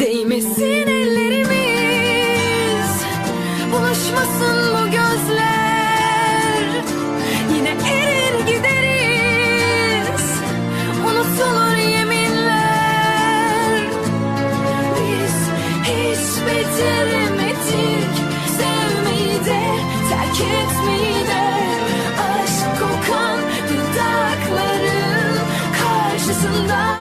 Değmesin ellerimiz. Buluşmasın bu gözler. Yine erir gideriz. Unutulur yeminler. Biz hiç beceremedik Sevmeyi de terk etmeyi de. Aşk kokan dudakların karşısında